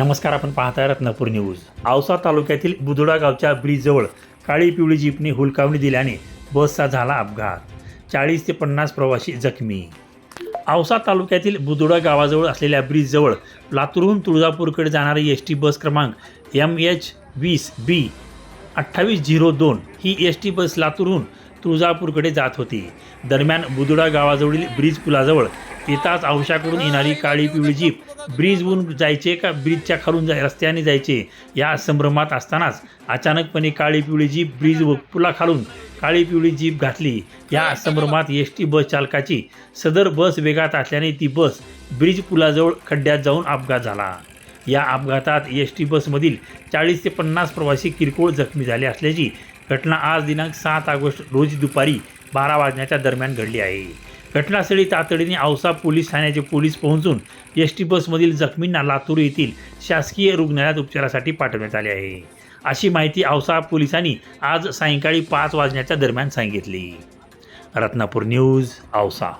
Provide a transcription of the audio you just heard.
नमस्कार आपण पाहताय रत्नापूर न्यूज. औसा तालुक्यातील बुधुडा गावच्या ब्रिजजवळ काळी पिवळी जीपने हुलकावणी दिल्याने बसचा झाला अपघात. चाळीस ते पन्नास प्रवासी जखमी. औसा तालुक्यातील बुधुडा गावाजवळ असलेल्या ब्रिजजवळ लातूरहून तुळजापूरकडे जाणारी एस टी बस क्रमांक एम एच वीस बी अठ्ठावीस झिरो दोन ही एस टी बस लातूरहून तुळजापूरकडे जात होती. दरम्यान बुधुडा गावाजवळील ब्रिज पुलाजवळ येताच औशाकडून येणारी काळी पिवळी जीप ब्रिजहून जायचे का? ब्रिजच्या खालून जाय रस्त्याने जायचे. या संभ्रमात असतानाच अचानकपणे काळी पिवळी जीप ब्रिज व पुलाखालून काळी पिवळी जीप घातली. या संभ्रमात एस टी बस चालकाची सदर बस वेगात असल्याने ती बस ब्रिज पुलाजवळ खड्ड्यात जाऊन अपघात झाला. या अपघातात एस टी बसमधील चाळीस ते पन्नास प्रवासी किरकोळ जखमी झाले असल्याची घटना आज दिनांक सात ऑगस्ट रोजी दुपारी बारा वाजण्याच्या दरम्यान घडली आहे. घटनास्थळी तातडीने औसा पोलीस ठाण्याचे पोलीस पोहोचून एस टी बसमधील जखमींना लातूर येथील शासकीय रुग्णालयात उपचारासाठी पाठवण्यात आले आहे. अशी माहिती औसा पोलिसांनी आज सायंकाळी पाच वाजण्याच्या दरम्यान सांगितली. रत्नापूर न्यूज औसा.